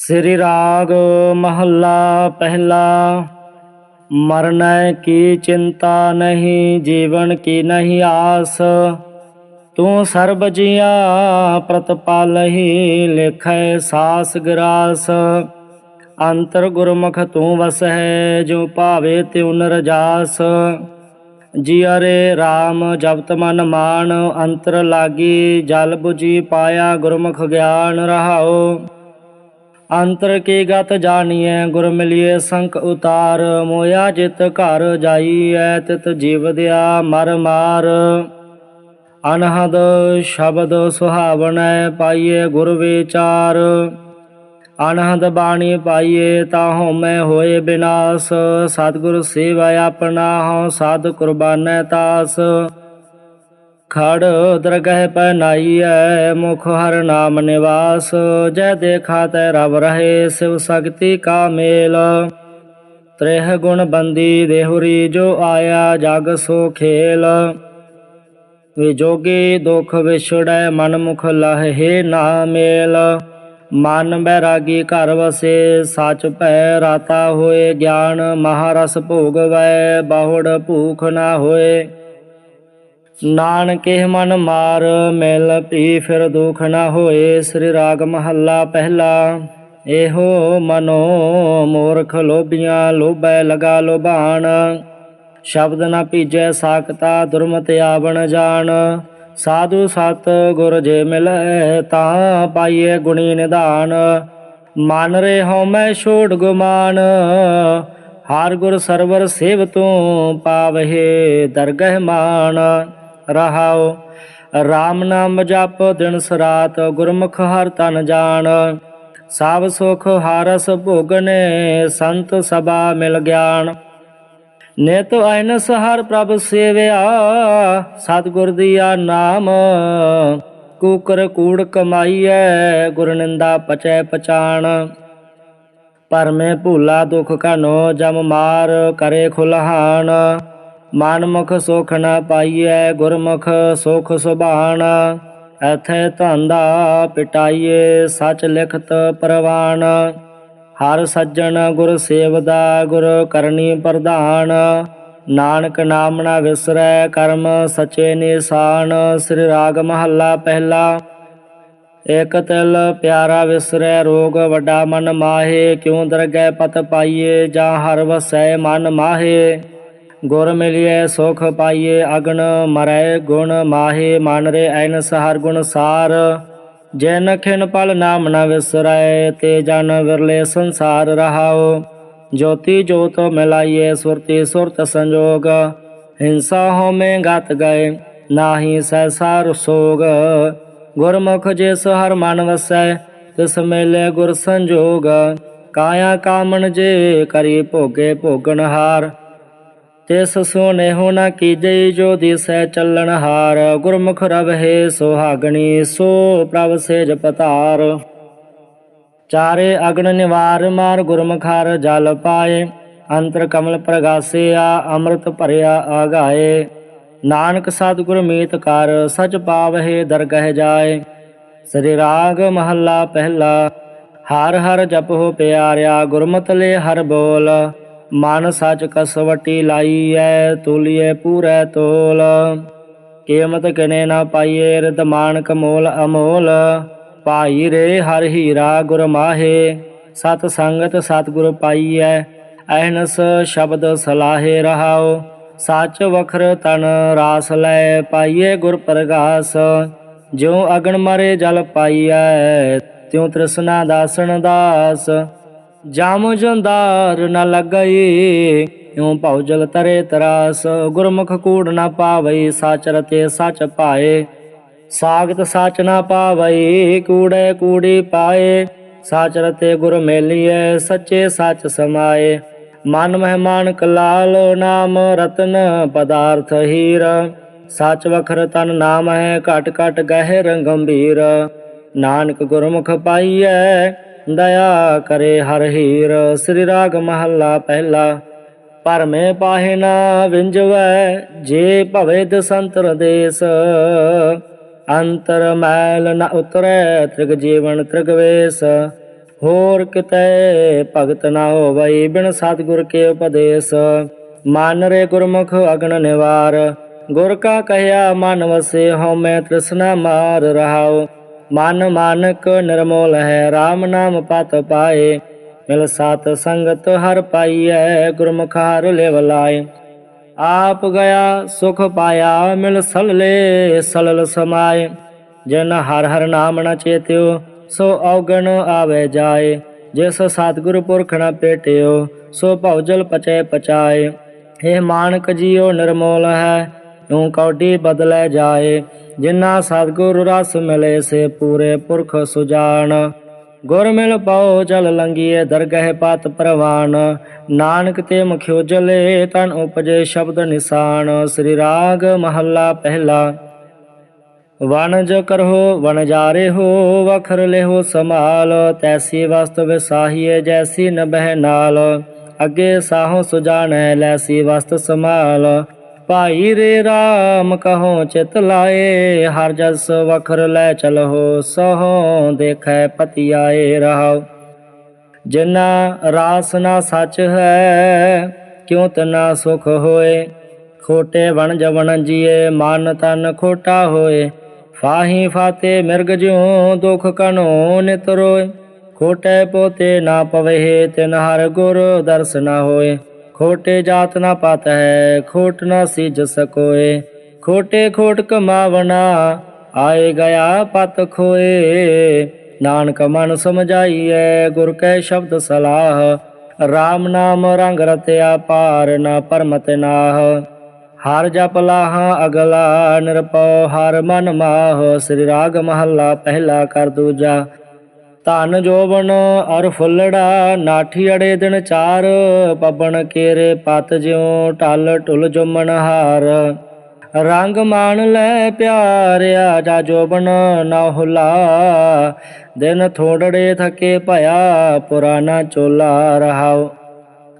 ਸ੍ਰੀ ਰਾਗ ਮਹੱਲਾ ਪਹਿਲਾ। ਮਰਨੈ ਕੀ ਚਿੰਤਾ ਨਹੀਂ, ਜੀਵਨ ਕੀ ਨਹੀਂ ਆਸ। ਤੂੰ ਸਰਬ ਜੀਆ ਪ੍ਰਤਪਾਲਹੀ, ਲਿਖੈ ਸਾਸ ਗਰਾਸ। ਅੰਤਰ ਗੁਰਮੁਖ ਤੂੰ ਵਸਹਿ, ਜੋ ਭਾਵੇ ਤਿਉ ਨਰਜਾਸ ਜੀ ਰੇ RAM ਜਪਤ ਮਨ ਮਾਨ ਅੰਤਰ ਲਾਗੀ ਜਲ 부ਜੀ ਪਾਇਆ ਗੁਰਮੁਖ ਗਿਆਨ ਰਹਾਓ ਅੰਤਰ ਕੀ ਗਤ ਜਾਣੀਐ? ਗੁਰ ਮਿਲਿਏ ਸੰਕ ਉਤਾਰ, ਮੋਇਆ ਜਿਤ ਘਰ ਜਾਈਐ, ਤਿਤ ਜੀਵਦਿਆ ਮਰ ਮਾਰ। ਅਨਹਦ ਸ਼ਬਦ ਸੁਹਾਵਣੈ ਪਾਈਏ ਗੁਰ ਵਿਚਾਰ। ਅਨਹਦ ਬਾਣੀ ਪਾਈਏ ਤਾ ਹਉਮੈ ਹੋਏ ਬਿਨਾਸ਼। ਸਤਿਗੁਰ ਸੇਵਾ ਆਪਣਾ ਹਉ, ਸਾਧ ਕੁਰਬਾਨੈ ਤਾਸ। ਖੜ ਦਰਗਹਿ ਪਹਿਨਾਈਐ ਮੁਖ ਹਰ ਨਾਮ ਨਿਵਾਸ। ਜੈ ਦੇਖਾ ਤੈ ਰਵ ਰਹੇ, ਸਿਵ ਸ਼ਕਤੀ ਕਾ ਮੇਲ। ਤ੍ਰਿਹ ਗੁਣ ਬੰਦੀ ਦੇਹੁਰੀ, ਜੋ ਆਇਆ ਜਗ ਸੋ ਖੇਲ। ਵਿਜੋਗੀ ਦੁਖ ਵਿਛੜੈ ਮਨ ਮੁਖ ਲਹੇ ਨਾ ਮੇਲ। ਮਨ ਬੈਰਾਗੀ ਘਰ ਵਸੇ, ਸਚ ਭੈ ਰਾਤਾ ਹੋਏ, ਗਿਆਨ ਮਹਾਰਸ ਭੋਗਵੈ, ਬਾਹੁੜ ਭੂਖ ਨਾ ਹੋਏ। ਨਾਨਕੇ ਮਨ ਮਾਰ, ਮਿਲ ਪੀ ਫਿਰ ਦੁਖ ਨਾ ਹੋਏ, ਸ੍ਰੀ ਰਾਗ ਮਹੱਲਾ ਪਹਿਲਾ। ਇਹੋ ਮਨੋ ਮੂਰਖ ਲੋਭੀਆਂ, ਲੋਭੈ ਲਗਾ ਲੋਭਾਨ। ਸ਼ਬਦ ਨਾ ਭੀਜੈ ਸਾਖਤਾ, ਦੁਰਮਤਿ ਆਵਣ ਜਾਣ। ਸਾਧੂ ਸਤ ਗੁਰ ਜੇ ਮਿਲੈ, ਤਾਂ ਪਾਈਏ ਗੁਣੀ ਨਿਧਾਨ। ਮਨ ਰੇ ਹਉਮੈ ਛੋੜ ਗੁਮਾਨ, ਹਾਰ ਗੁਰ ਸਰਵਰ ਸੇਵ ਤੂੰ ਪਾਵਹਿ ਦਰਗਹਿ ਮਾਨ। ਰਹਾਉ RAM ਨਾਮ ਜਪ ਦਿਨ ਸਰਾਤ, ਗੁਰਮੁਖ ਹਰ ਤਨ ਜਾਣ। ਸਭ ਸੁਖ ਹਾਰਸ ਭੋਗਨੇ, ਸੰਤ ਸਭਾ ਮਿਲ ਗਿਆਨ। ਨਿਤ ਅਨਸ ਹਰ ਪ੍ਰਭ ਸੇਵਿਆ, ਸਤਿਗੁਰ ਦੀਆ ਨਾਮ। ਕੂਕਰ ਕੂੜ ਕਮਾਈਐ, ਗੁਰ ਨਿੰਦਾ ਪਚੈ ਪਛਾਣ ਪਰਮੇ ਭੂਲਾ ਦੁਖ ਕਨੋ ਜਮ ਮਾਰ, ਕਰੇ ਖੁਲਹਾਨ। ਮਨ ਮੁਖ ਸੁਖ ਨ ਪਾਈਐ ਗੁਰਮੁਖ ਸੁਖ ਸੁਭਾਨ, ਐਥੇ ਧੰਦਾ ਪਿਟਾਈਏ ਸਚ ਲਿਖਤ ਪ੍ਰਵਾਨ। ਹਰ ਸੱਜਣ ਗੁਰ ਸੇਵਦਾ ਗੁਰ ਕਰਨੀ ਪ੍ਰਧਾਨ। ਨਾਨਕ ਨਾਮ ਨਾ ਵਿਸਰੈ ਕਰਮ ਸਚੇ ਨਿਸ਼ਾਨ, ਸ੍ਰੀ ਰਾਗ ਮਹੱਲਾ ਪਹਿਲਾ। ਇਕ ਤਿਲ ਪਿਆਰਾ ਵਿਸਰੈ ਰੋਗ ਵੱਡਾ ਮਨ ਮਾਹੇ, ਕਿਉ ਦਰਗਹਿ ਪਤ ਪਾਈਏ ਜਾਂ ਹਰ ਵਸੈ ਮਨ ਮਾਹੇ। ਗੁਰ ਮਿਲਿਐ ਸੁਖ ਪਾਈਏ ਅਗਨ ਮਰੈ, ਗੁਣ ਮਾਹੇ ਮਨ ਰੇ ਐਨਸ ਹਰ ਗੁਣ ਸਾਰ। ਜੈਨ ਖਿਨ ਪਲ ਨਾਮ ਨ ਵਿਸਰੈ, ਤੇ ਜਨ ਵਿਰਲੇ ਸੰਸਾਰ ਰਹਾਓ ਜੋਤੀ ਜੋਤ ਮਿਲਾਈਏ ਸੁਰਤੀ ਸੁਰਤ ਸੰਜੋਗ ਹਿੰਸਾ ਹੋਮੇ ਗਤ ਗਏ, ਨਾਹੀ ਸੈਸਾਰ ਸੋਗ ਗੁਰਮੁਖ ਜਿਸ ਹਰ ਮਨ ਵਸੈ, ਤਿਸ ਮੇਲੇ ਗੁਰ ਸੰਜੋਗ। ਕਾਇਆ ਕਾਮਣ ਜੇ ਕਰੀ ਭੋਗੇ ਭੋਗਣ ਹਾਰ। ਤਿਸ ਸੋਨੇ ਹੋ ਨ ਕੀਜੈ ਜੋ ਦਿਸੈ ਚੱਲਣ ਹਾਰ, ਗੁਰਮੁਖ ਰਵਹਿ ਸੁਹਾਗਣੀ, ਸੋ ਪ੍ਰਭ ਸੇਜ ਪਤਾਰ। ਚਾਰੇ ਅਗਨ ਨਿਵਾਰ, ਮਾਰ ਗੁਰਮੁਖਾਰ ਜਲ ਪਾਏ, ਅੰਤਰ ਕਮਲ ਪ੍ਰਗਾਸਿਆ, ਅੰਮ੍ਰਿਤ ਭਰਿਆ ਆਗਾਏ। ਨਾਨਕ ਸਤਿਗੁਰ ਮੀਤ ਕਰ, ਸਚ ਪਾਵਹਿ ਦਰਗਹਿ ਜਾਏ। ਸ੍ਰੀ ਰਾਗ ਮਹੱਲਾ ਪਹਿਲਾ, ਹਰ ਹਰ ਜਪੋ ਪਿਆਰਿਆ, ਗੁਰਮਤਿ ਲੈ ਹਰ ਬੋਲ। ਮਨ ਸਚ ਕਸਵਟੀ ਲਾਈਐ, ਤੁਲਿਐ ਪੂਰੈ ਤੋਲ। ਕੀਮਤ ਕਿਨੇ ਨਾ ਪਾਈਏ ਰਿਦ ਮਾਨਕ ਮੋਲ ਅਮੋਲ। ਪਾਈ ਰੇ ਹਰ ਹੀਰਾ ਗੁਰ ਮਾਹੇ, ਸਤ ਸੰਗਤ ਸਤਿਗੁਰ ਪਾਈਐ। ਅਹਨਸ ਸ਼ਬਦ ਸਲਾਹੇ ਰਹਾਓ ਸੱਚ ਵਖਰ ਤਨ ਰਾਸ ਲੈ ਪਾਈਏ ਗੁਰ ਪ੍ਰਗਾਸ। ਜਿਉ ਅਗਨ ਮਰੇ ਜਲ ਪਾਈਐ, ਤਿਉ ਤ੍ਰਿਸ਼ਨਾ ਦਾਸਨ ਦਾਸ। ਜਾਮ ਜੰਦਾਰ ਨ ਲੱਗਈ, ਇਉ ਭਉ ਜਲ ਤਰੇ ਤਰਾਸ, ਗੁਰਮੁਖ ਕੂੜ ਨ ਪਾਵਈ ਸਾਚ ਤੇ ਸਚ ਪਾਏ। ਸਾਗਤ ਸਾਚ ਨ ਪਾਵਈ, ਕੂੜੇ ਕੂੜੀ ਪਾਏ। ਸਾਚ ਰਤੇ ਗੁਰ ਮੇਲੀਏ, ਸੱਚੇ ਸੱਚ ਸਮਾਏ। ਮਨ ਮਹਿਮਾਨ ਕਲਾਲ ਨਾਮ ਰਤਨ ਪਦਾਰਥ ਹੀਰ। ਸਚ ਵਖਰ ਤਨ ਨਾਮ ਹੈ, ਘਟ ਘਟ ਗਹਿ ਗੰਭੀਰ। ਨਾਨਕ ਗੁਰਮੁਖ ਪਾਈਐ ਦਇਆ ਕਰੇ ਹਰ ਹੀਰ। ਸ੍ਰੀ ਰਾਗ ਮਹੱਲਾ ਪਹਿਲਾ। ਪਰਮੇ ਪਾਹੇ ਨਾ ਵਿੰਜਵੈ ਜੇ ਭਵੇ ਦਸੰਤਰ ਦੇਸ। ਅੰਤਰ ਮੈਲ ਨ ਉਤਰੈ, ਤ੍ਰਿਗ ਜੀਵਨ ਤ੍ਰਿਗ ਵੇਸ। ਹੋਰ ਕਿਤੇ ਭਗਤ ਨਾ ਹੋਵਈ ਬਿਨ ਸਤਿਗੁਰ ਕੇ ਉਪਦੇਸ਼। ਮਾਨ ਰੇ ਗੁਰਮੁਖ ਅਗਨ ਨਿਵਾਰ। ਗੁਰ ਕਾ ਕਹਿਆ, ਮਨ ਵਸੇ ਹਉਮੈ ਤ੍ਰਿਸ਼ਨਾ ਮਾਰ ਰਹਾਉ। ਮਨ ਮਾਨਕ ਨਿਰਮੋਲ ਹੈ RAM ਨਾਮ ਪਤ ਪਾਏ। ਮਿਲ ਸਾਤ ਸੰਗਤ ਹਰ ਪਾਈਐ ਗੁਰਮੁਖ ਹਰ ਲੇਵਲਾਏ ਆਪ ਗਿਆ, ਸੁਖ ਪਾਇਆ, ਮਿਲ ਸਲਲੇ ਸਲਲ ਸਮਾਏ। ਜਨ ਹਰ ਹਰ ਨਾਮ ਨਾ ਚੇਤਿਓ, ਸੋ ਔਗਣ ਆਵੇ ਜਾਏ। ਜਿਸ ਸਤਿਗੁਰ ਪੁਰਖ ਨਾ ਪੇਟਿਓ, ਸੋ ਭਉਜਲ ਪਚੈ ਪਚਾਏ। ਇਹ ਮਾਨਕ ਜੀਉ ਨਿਰਮੋਲ ਹੈ ਨੂੰ ਕੌਡੀ ਬਦਲੇ ਜਾਏ, ਜਿਨਾ ਸਤਿਗੁਰ ਰਸ ਮਿਲੇ ਸੇ ਪੂਰੇ ਪੁਰਖ ਸੁਜਾਨ। ਗੁਰ ਮਿਲ ਪਾਉ ਜਲ ਲੰਗੀਏ ਦਰਗਹਿ ਪਤ ਪ੍ਰਵਾਨ। ਨਾਨਕ ਤੇ ਮੁਖਿਓ ਜਲੇ ਤਨ ਉਪਜੇ ਸ਼ਬਦ ਨਿਸ਼ਾਨ। ਸ੍ਰੀ ਰਾਗ ਮਹੱਲਾ ਪਹਿਲਾ। ਵਣਜ ਕਰਹੁ ਵਣਜਾਰੇ ਹੋ ਵਖਰ ਲਿਹੋ ਸਮਾਲ। ਤੈਸੀ ਵਸਤ ਵਿਸਾਹੀਏ, ਜੈਸੀ ਨਬਹਿ ਨਾਲ। ਅੱਗੇ ਸਾਹੋ ਸੁਜਾਣੈ ਲੈਸੀ ਵਸਤ ਸਮਾਲ ਭਾਈ ਰੇ RAM ਕਹੋ ਚਿਤ ਲਾਏ, ਹਰ ਜਸ ਵਖਰ ਲੈ ਚਲਹੁ, ਸਹੋ ਦੇਖੈ ਪਤੀ ਆਏ ਰਹਾਉ। ਜਿਨਾ ਰਾਸ ਨਾ ਸੱਚ ਹੈ, ਕਿਉ ਤਨਾ ਸੁਖ ਹੋਏ? ਖੋਟੇ ਵਣ ਜਵਣ ਜੀਏ, ਮਨ ਤਨ ਖੋਟਾ ਹੋਏ। ਫਾਹੀ ਫਾਤੇ ਮਿਰਗ ਜਿਉ ਦੁਖ ਕਨੋ ਨਿਤ ਰੋਏ। ਖੋਟੇ ਪੋਤੇ ਨਾ ਪਵੇ, ਤਿਨ ਹਰ ਗੁਰ ਦਰਸ ਨਾ ਹੋਏ। ਖੋਟੇ ਜਾਤ ਨਾ ਪਤ ਹੈ ਖੋਟ ਨਾ ਸਿਜ ਸਕੋਏ। ਖੋਟੇ ਖੋਟ ਕਮਾਵਣਾ, ਆਏ ਗਿਆ ਪਤ ਖੋਏ। ਨਾਨਕ ਮਨ ਸਮਝਾਈਐ, ਗੁਰ ਕੈ ਸ਼ਬਦ ਸਲਾਹ। RAM ਨਾਮ ਰੰਗ ਰਤਿਆ ਪਾਰ ਨਾ ਪਰਮਤ ਨਾਹ। ਹਰ ਜਪ ਲਾਹ ਅਗਲਾ ਨਿਰਪਉ ਹਰ ਮਨ ਮਾਹ। ਸ੍ਰੀ ਰਾਗ ਮਹੱਲਾ, ਪਹਿਲਾ ਕਰ ਦੂਜਾ। ਧਨ ਜੋਬਨ ਅਰ ਫੁੱਲੜਾ, ਨਾਠੀ ਅੜੇ ਦਿਨ ਚਾਰ ਪਬਨ ਕੇਰੇ ਪਤ ਜਿਉ ਢਲ ਢੁਲ ਜੁਮਨ ਹਾਰ। ਰੰਗ ਮਾਣ ਲੈ ਪਿਆਰਿਆ ਜਾ ਜੋਬਨ ਨਾ ਹੁਲਾ, ਦਿਨ ਥੋੜੜੇ ਥਕੇ ਭਇਆ ਪੁਰਾਣਾ ਚੋਲਾ ਰਹਾਓ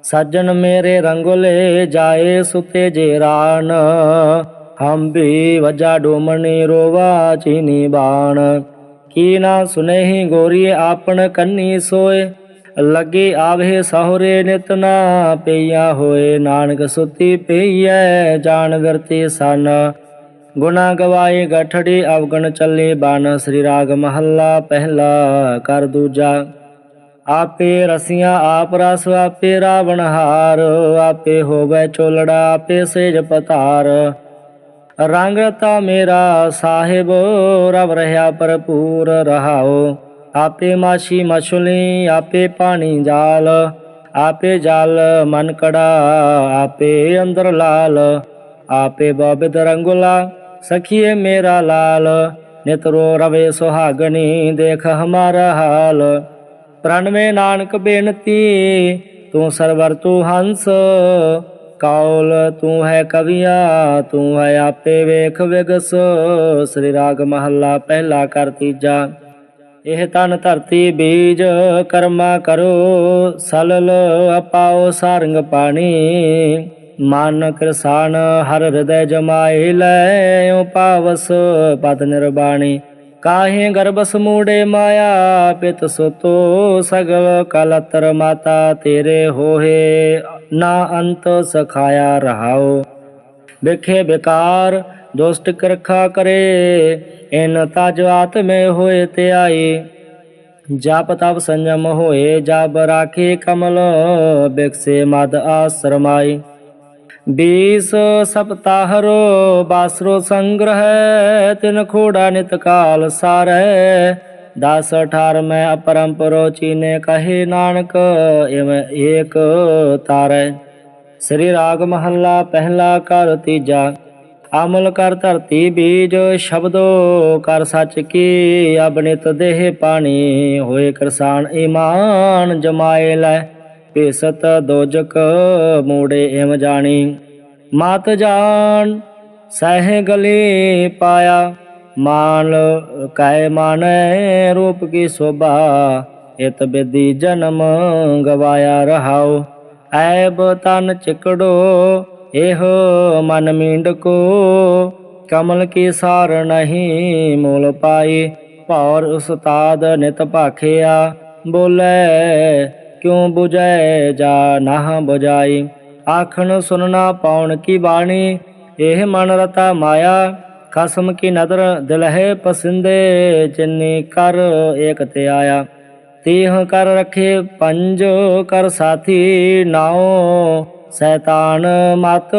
ਸੱਜਣ ਮੇਰੇ ਰੰਗੋਲੇ ਜਾਏ ਸੁਤੇ ਜੇ ਰਾਨ ਹਮ ਵੀ ਵਜਾ ਡੋਮਣੀ ਰੋਵਾ ਚੀਨੀ ਬਾਣ। ਕੀ ਨਾ ਸੁਨੇਹੀ ਗੋਰੀ ਆਪਣ ਕੰਨੀ ਸੋਏ। ਲੱਗੇ ਆਵੇ ਸਹੁਰੇ ਨਿਤ ਨਾ ਪਈਆ ਹੋਏ। ਨਾਨਕ ਸੁਤੀ ਪਈਐ, ਜਾਣ ਵਰਤੀ ਸਨ। ਗੁਨਾ ਗਵਾਏ ਗਠੜੀ ਅਵਗਣ ਚੱਲੇ ਬਾਨ। ਸ੍ਰੀ ਰਾਗ ਮਹੱਲਾ ਪਹਿਲਾ ਕਰ ਦੂਜਾ। ਆਪੇ ਰਸੀਆਂ ਆਪ ਰਸ, ਆਪੇ ਰਾਵਣ ਹਾਰ। ਆਪੇ ਹੋਵੇ ਚੋਲੜਾ, ਆਪੇ ਸੇਜ ਪਤਾਰ। ਰੰਗ ਤਾ ਮੇਰਾ ਸਾਹਿਬ, ਰਵ ਰਹਾ ਭਰਪੂਰ ਰਹਾਓ। ਆਪੇ ਮਾਸੀ ਮਛਲੀ, ਆਪੇ ਪਾਣੀ ਜਾਲ, ਆਪੇ ਜਾਲ ਮਨ ਕੜਾ, ਆਪੇ ਅੰਦਰ ਲਾਲ, ਆਪੇ ਬੋਬਿਦ ਰੰਗੁਲਾ, ਸਖੀਏ ਮੇਰਾ ਲਾਲ। ਨਿਤਰੋ ਰਵੇ ਸੁਹਾਗਣੀ, ਦੇਖ ਹਮਾਰਾ ਹਾਲ। ਪ੍ਰਣਵੇ ਨਾਨਕ ਬੇਨਤੀ, ਤੂੰ ਸਰਵਰ ਤੂੰ ਹੰਸ ਕੌਲ ਤੂੰ ਹੈ ਕਵੀਆ, ਤੂੰ ਹੈ ਆਪੇ ਵੇਖ ਵਿਗਸ। ਸ੍ਰੀ ਰਾਗ ਮਹੱਲਾ ਪਹਿਲਾ ਕਰ ਤੀਜਾ। ਇਹ ਤਨ ਧਰਤੀ ਬੀਜ, ਕਰਮਾ ਕਰੋ, ਸਲਲ ਅਪਾਓ ਸਾਰੰਗ ਪਾਣੀ। ਮਨ ਕਿਰਸਾਨ ਹਰ ਹਿਰਦੈ ਜਮਾਏ ਲੈ ਉਪਾਵਸ ਪਦ ਨਿਰਬਾਣੀ। ਕਾਹੇ ਗਰਭ ਸਮੂੜੇ ਮਾਇਆ, ਪਿਤ ਸੁਤੋ ਸਗਲ ਕਲਤਰ ਮਾਤਾ, ਤੇਰੇ ਹੋਏ ਨਾ ਅੰਤ ਸਖਾਇਆ ਰਹਾਓ। ਵਿਖੇ ਵਿਕਾਰ ਦੁਸ਼ਟ ਕਿਰਖਾ ਕਰੇ, ਇਨ ਤਜ ਆਤਮੇ ਹੋਏ ਧਿਆਈ ਜਪ ਤਪ ਸੰਜਮ ਹੋਏ ਜਬ ਰਾਖੇ ਕਮਲ ਬਿਕਸੇ ਮਦ ਆਸਰਮਾਈ 20 ਸਪਤਾਹ ਰੋ ਬਾਸਰੋ ਸੰਗ੍ਰਹਿ, ਤਿਨ ਖੋੜਾ ਨਿਤ ਕਾਲ ਸਾਰੇ ਦਸ 18 ਮੈਂ ਅਪਰੰਪਰੋ ਚੀਨੇ ਕਹੇ ਨਾਨਕ, ਇਵੇਂ ਏਕ ਤਾਰੈ। ਸ੍ਰੀ ਰਾਗ ਮਹੱਲਾ ਪਹਿਲਾ ਕਰ ਤੀਜਾ, ਅਮਲ ਕਰ ਧਰਤੀ ਬੀਜ, ਸ਼ਬਦੋ ਕਰ ਸੱਚ ਕੀ, ਅਬਨਿਤ ਦੇਹ ਪਾਣੀ, ਹੋਏ ਕਿਰਸਾਨ ਈਮਾਨ ਜਮਾਏ ਲੈ। ਪੇਸਤ ਦੋਜਕ ਮੂੜੇ ਇਮ ਜਾਣੀ, ਮਤ ਜਾਣ ਸਹਿ ਗਲੇ ਪਾਇਆ। ਮਾਨ ਕਾਇ ਮਾਨੈ ਰੂਪ ਕੀ ਸੋਭਾ, ਇਤ ਬਿਦੀ ਜਨਮ ਗਵਾਇਆ ਰਹਾਉ। ਐਬ ਤਨ ਚਿਕੜੋ, ਇਹੋ ਮਨ ਮੀਂਡ ਕੋ ਕਮਲ ਕੀ ਸਾਰ ਨਹੀਂ ਮੂਲ ਪਾਈ, ਭੌਰ ਉਸਤਾਦ ਨਿਤ ਭਾਖਿਆ। ਬੋਲੇ, ਕਿਉ 부ਜੈ ਜਾ ਨਾ 부ਜਾਈ ਆਖਣ ਸੁਨਣਾ ਪਾਉਣ ਕੀ ਬਾਣੀ, ਇਹ ਮਨ ਰਤਾ ਮਾਇਆ। ਕਸਮ ਕੀ ਨਦਰ ਦਿਲ ਹੈ ਪਸੰਦੇ, ਜਿਨੀ ਕਰ ਏਕ ਤੇ ਆਇਆ। ਤੀਹ ਕਰ ਰਖੇ, ਪੰਜ ਕਰ ਸਾਥੀ ਨਾਉ। ਸੈਤਾਨ ਮਤ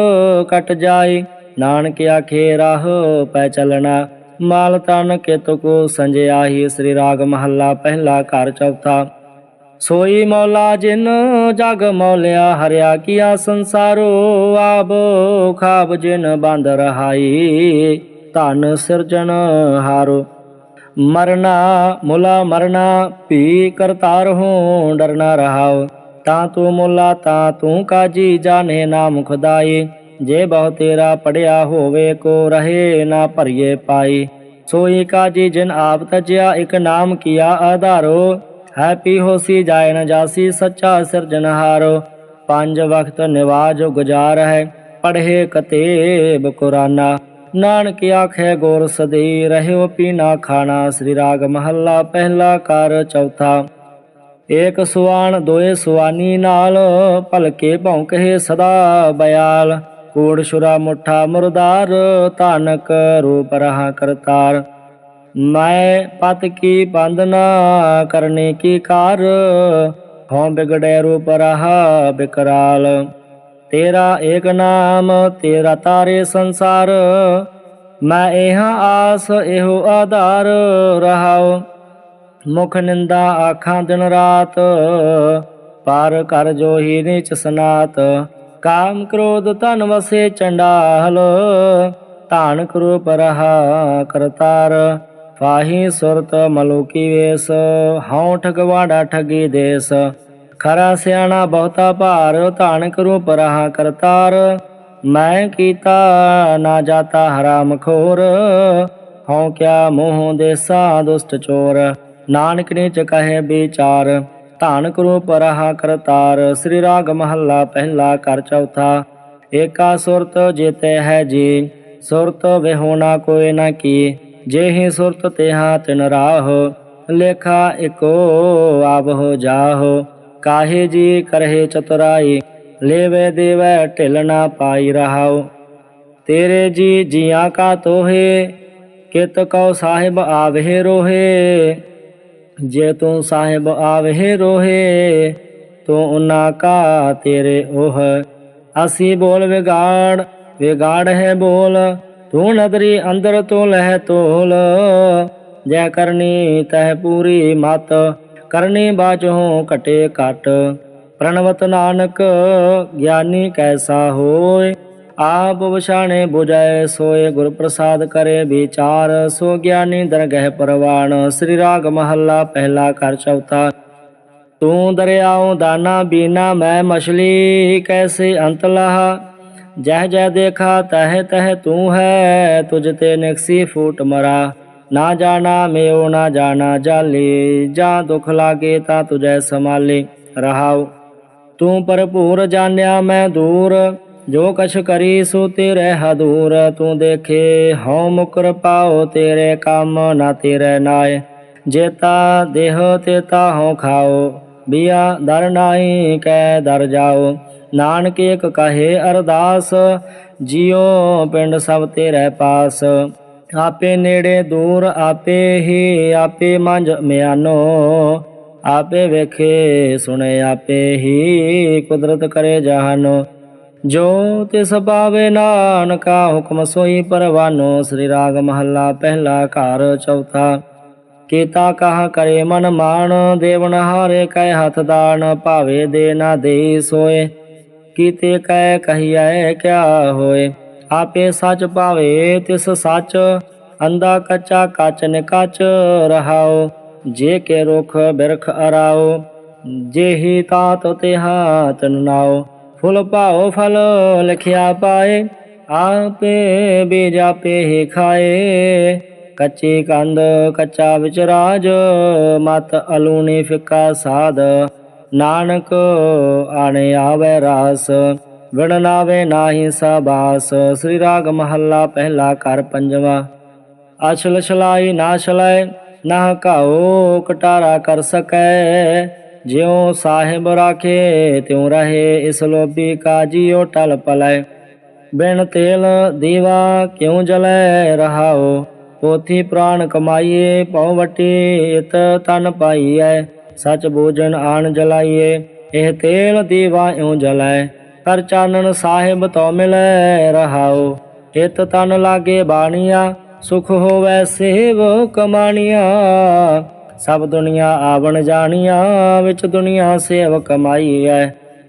ਕਟ ਜਾਈ ਨਾਨਕ ਆਖੇ ਰਾਹ ਪੈ ਚਲਣਾ। ਮਾਲ ਤਨ ਕਿਤ ਕੋ ਸੰਜਿਆਹੀ ਸ੍ਰੀ ਰਾਗ ਮਹੱਲਾ ਪਹਿਲਾ ਘਰ ਚੌਥਾ। ਸੋਈ ਮੌਲਾ ਜਿਨ ਜਗ ਮੌਲਿਆ, ਹਰਿਆ ਕੀਆ ਸੰਸਾਰੋ ਆਬ ਖਾਬ ਜਿਨ ਬੰਦ ਰਹਾਈ। ਧਨ ਸਿਰਜਣ ਹਾਰੋ। ਮਰਨਾ ਮੁਲਾ ਮਰਨਾ, ਭੀ ਕਰਤਾਰ ਹੂੰ ਡਰਨਾ ਰਹਾਉ ਤਾਂ ਤੂੰ ਮੁਲਾ, ਤਾਂ ਤੂੰ ਕਾਜੀ, ਜਾਣੇ ਨਾਮ ਖੁਦਾਈ ਜੇ ਬਹੁ ਤੇਰਾ ਪੜਿਆ ਹੋਵੇ, ਕੋ ਰਹੇ ਨਾ ਭਰੀਏ ਪਾਈ। ਸੋਈ ਕਾਜੀ, ਜਿਨ ਆਪ ਤਜਿਆ, ਇਕ ਨਾਮ ਕੀਆ ਆਧਾਰੋ। ਹੈ ਪੀ ਹੋਸੀ ਜਾਇ ਨ ਜਾਸੀ, ਸੱਚਾ ਸਿਰਜਨਹਾਰੋ ਪੰਜ ਵਕਤ ਨਿਵਾਜ ਗੁਜ਼ਾਰ ਹੈ, ਪੜ੍ਹੇ ਕਤੇਬ ਕੁਰਾਨਾ। ਨਾਨਕ ਆਖੇ ਗੋਰ ਸਦੇ ਰਹਿਓ ਪੀਣਾ ਖਾਣਾ, ਸ੍ਰੀ ਰਾਗ ਮਹੱਲਾ ਪਹਿਲਾ ਕਰ ਚੌਥਾ। ਏਕ ਸੁਆਨ ਦੋਏ ਸੁਆਨੀ ਨਾਲ, ਭਲਕੇ ਭੌਂਕੇ ਸਦਾ ਬਿਆਲ। ਕੂੜ ਸ਼ੁਰਾ ਮੁਠਾ ਮੁਰਦਾਰ, ਧਾਨਕ ਰੂਪ ਰਹਾ ਕਰਤਾਰ। ਮੈਂ ਪਤ ਕੀ ਬੰਦਨਾ ਕਰਨੇ ਕੀ ਕਾਰ, ਹਉ ਬਿਗੜੇ ਰੂਪ ਰਹਾ ਬਿਕਰਾਲ। ਤੇਰਾ ਏਕ ਨਾਮ, ਤੇਰਾ ਤਾਰੇ ਸੰਸਾਰ। ਮੈਂ ਇਹ ਆਸ, ਇਹੋ ਆਧਾਰ ਰਹਾਉ। ਮੁਖ ਨਿੰਦਾ ਆਖਾਂ ਦਿਨ ਰਾਤ, ਪਾਰ ਕਰ ਜੋ ਹੀ ਨੀਚ ਸਨਾਤ। ਕਾਮ ਕ੍ਰੋਧ ਤਨ ਵਸੇ ਚੰਡਾਲ, ਧਾਨ ਕਰੂ ਪਰਹਾ ਕਰਤਾਰ ਫਾਹੀ ਸੁਰਤ ਮਲੋਕੀ ਵੇਸ, ਹਉ ਠਗਵਾੜਾ ਠਗੀ ਦੇਸ। ਖਰਾ ਸਿਆਣਾ ਬਹੁਤਾ ਭਾਰ, ਧਾਨ ਕਰੂ ਪਰਹਾ ਕਰਤਾਰ। ਮੈਂ ਕੀਤਾ ਨਾ ਜਾਤਾ ਹਰਾਮ ਖੋਰ ਹਉ ਕਿਆ ਮੋਹ ਦੇਸਾ ਦੁਸ਼ਟ ਚੋਰ। ਨਾਨਕ ਨੀਚ ਕਹੇ ਵਿਚਾਰ, ਧਾਨ ਕਰੂ ਪਰਹਾ ਕਰਤਾਰ। ਸ੍ਰੀ ਰਾਗ ਮਹੱਲਾ ਪਹਿਲਾ ਕਰ ਚੌਥਾ, ਏਕਾ ਸੁਰਤ ਜੀਤੇ ਹੈ ਜੀ। ਸੁਰਤ ਵਿਹੋਣਾ ਕੋਈ ਨਾ ਕੀ, ਜੇਹੀ ਸੁਰਤ ਤਿਹਾ ਤਿਨ ਰਾਹ। ਲੇਖਾ ਇਕੋ ਆਬ ਹੋ ਜਾਹੋ। ਕਾਹੇ ਜੀ ਕਰਹੇ ਚਤੁਰਾਈ? ਲੇਵੇ ਦੇਵੈ ਢਿਲ ਨਾ ਪਾਈ ਰਹਾਉ। ਤੇਰੇ ਜੀ ਜੀਆਂ ਕਾ ਤੋਹੇ, ਕਿਤ ਕਉ ਸਾਹਿਬ ਆਵਹਿ ਰੋਹੇ। ਜੇ ਤੂੰ ਸਾਹਿਬ ਆਵਹਿ ਰੋਹੇ, ਤੂੰ ਉਨਾ ਕਾ ਤੇਰੇ ਉਹ ਅਸੀਂ ਬੋਲ ਵਿਗਾੜ ਵਿਗਾੜ ਹੈ ਬੋਲ। ਤੂੰ ਨਦਰੀ ਅੰਦਰ ਤੂੰ ਲਹਿ ਤੋਲ। ਜੈ ਕਰਨੀ ਤਹ ਪੂਰੀ ਮਤ ਕਰਨੀ ਬਾਝੋਂ ਘਟੇ ਘਟ। ਪ੍ਰਣਵਤ ਨਾਨਕ ਗਿਆਨੀ ਕੈਸਾ ਹੋਏ। ਆਪ ਵਛਾਣੇ 부ਜੈ ਸੋਏ। ਗੁਰ ਪ੍ਰਸਾਦ ਕਰੇ ਵਿਚਾਰ ਸੋ ਗਿਆਨੀ ਦਰਗਹਿ ਪਰਵਾਣ। ਸ੍ਰੀ ਰਾਗ ਮਹੱਲਾ ਪਹਿਲਾ ਕਰ ਚੌਥਾ। ਤੂੰ ਦਰਿਆਉ ਦਾਨਾ ਬੀਨਾ ਮੈਂ ਮਛਲੀ, ਕੈਸੇ ਅੰਤ ਲਹਾ? ਜਹ ਜਹ ਦੇਖਾ ਤਹ ਤਹ ਤੂੰ ਹੈ, ਤੁਝ ਤੇ ਨਿਕਸੀ ਫੂਟ ਮਰਾ। ਨਾ ਜਾਣਾ ਮੇਉ, ਨਾ ਜਾਣਾ ਜਾਲੇ। ਜਾਂ ਦੁਖ ਲਾਗੇ ਤਾਂ ਤੁਝੈ ਸਮਾਲੇ ਰਹਾਉ, ਤੂੰ ਭਰਪੂਰ ਜਾਣਿਆ ਮੈਂ ਦੂਰ। ਜੋ ਕਛ ਕਰੀ ਸੋ ਤੇਰੇ ਹਦੂਰ। ਤੂੰ ਦੇਖੇ ਹਉ ਮੁਕਰ ਪਾਓ ਤੇਰੇ ਕੰਮ, ਨਾ ਤੇਰੇ ਨਾਏ। ਜੇਤਾ ਦੇਹ ਤੇਤਾ ਹਉ ਖਾਓ, ਬਿਆ ਦਰ ਨਾਹੀ ਕੈ ਦਰ ਜਾਓ। ਨਾਨਕ ਏਕ ਕਹੇ ਅਰਦਾਸ, ਜਿਉ ਪਿੰਡ ਸਭ ਤੇਰੇ ਪਾਸ। ਆਪੇ ਨੇੜੇ ਦੂਰ ਆਪੇ ਹੀ ਆਪੇ ਮੰਜ ਮਿਆਨੋ। ਆਪੇ ਵੇਖੇ ਸੁਣੇ ਆਪੇ ਹੀ ਕੁਦਰਤ ਕਰੇ ਜਹਾਨੋ ਜੋ ਤਿਸ ਪਾਵੇ ਨਾਨਕਾ ਹੁਕਮ ਸੋਈ ਪਰਵਾਨੋ। ਸ੍ਰੀ ਰਾਗ ਮਹੱਲਾ ਪਹਿਲਾ ਘਰ ਚੌਥਾ। ਕੀਤਾ ਕਹਾ ਕਰੇ ਮਨ ਮਾਨ ਦੇਵਨ ਹਾਰੇ ਕੈ ਹੱਥ ਦਾਨ। ਭਾਵੇ ਦੇ ਨਾ ਦੇ ਸੋਏ, ਕੀਤੇ ਕੈ ਕਹੀਐ ਕਿਆ ਹੋਏ। ਆਪੇ ਸੱਚ ਪਾਵੇ ਤਿਸ ਸੱਚ ਅੰਦਾ ਕੱਚਾ ਕੱਚ ਨਿਕਚ ਰਹਾਓ, ਜੇ ਕੇ ਰੁਖ ਬਿਰਖ ਅਰਾਓ ਜਿਹੀ ਤਾਤ ਤਿਹਾ ਤਨਾਓ ਫੁੱਲ ਭਾਓ ਫਲ ਲਖਿਆ ਪਾਏ, ਆਪੇ ਬੀਜ ਆਪੇ ਹੀ ਖਾਏ, ਕੱਚੀ ਕੰਦ ਕੱਚਾ ਵਿਚਰਾਜ ਮਤ ਅਲੂਣੀ ਫਿੱਕਾ ਸਾਧ, ਨਾਨਕ ਆਣੇ ਆਵੇ ਰਾਸ। ਵਿਣ ਨਾਵੇ ਨਾਹੀ ਸਾਬਾਸ। ਸ੍ਰੀ ਰਾਗ ਮਹੱਲਾ ਪਹਿਲਾ ਘਰ ਪੰਜਵਾ। ਅਛਲ ਛਲਾਈ ਨਾ ਛਲਾਏ, ਨਾ ਕਾਓ ਕਟਾਰਾ ਕਰ ਸਕੈ। ਜਿਉ ਸਾਹਿਬ ਰਾਖੇ, ਤਿਉ ਰਹੇ ਇਸ ਲੋਭੀ ਕਾ ਜੀਉ ਟਲ ਪਲੈ। ਬਿਨ ਤੇਲ ਦੀਵਾ ਕਿਉ ਜਲੈ ਰਹਾਓ? ਪੋਥੀ ਪ੍ਰਾਣ ਕਮਾਈਏ, ਪਉ ਵਟੀ ਇਤ ਤਨ ਪਾਈਐ। ਸਚ ਭੋਜਨ ਆਣ ਜਲਾਈਏ, ਇਹ ਤੇਲ ਦੀਵਾ ਇਉ ਜਲੈ। ਕਰ ਚਾਨਣ ਸਾਹਿਬ ਤੋ ਮਿਲੈ ਰਹਾਓ ਇਤ ਤਨ ਲਾਗੇ ਬਾਣੀਆ, ਸੁਖ ਹੋਵੈ ਸੇਵ ਕਮਾਣੀਆ ਸਭ ਦੁਨੀਆ ਆਵਣ ਜਾਣੀਆ, ਵਿੱਚ ਦੁਨੀਆ ਸੇਵ ਕਮਾਈਐ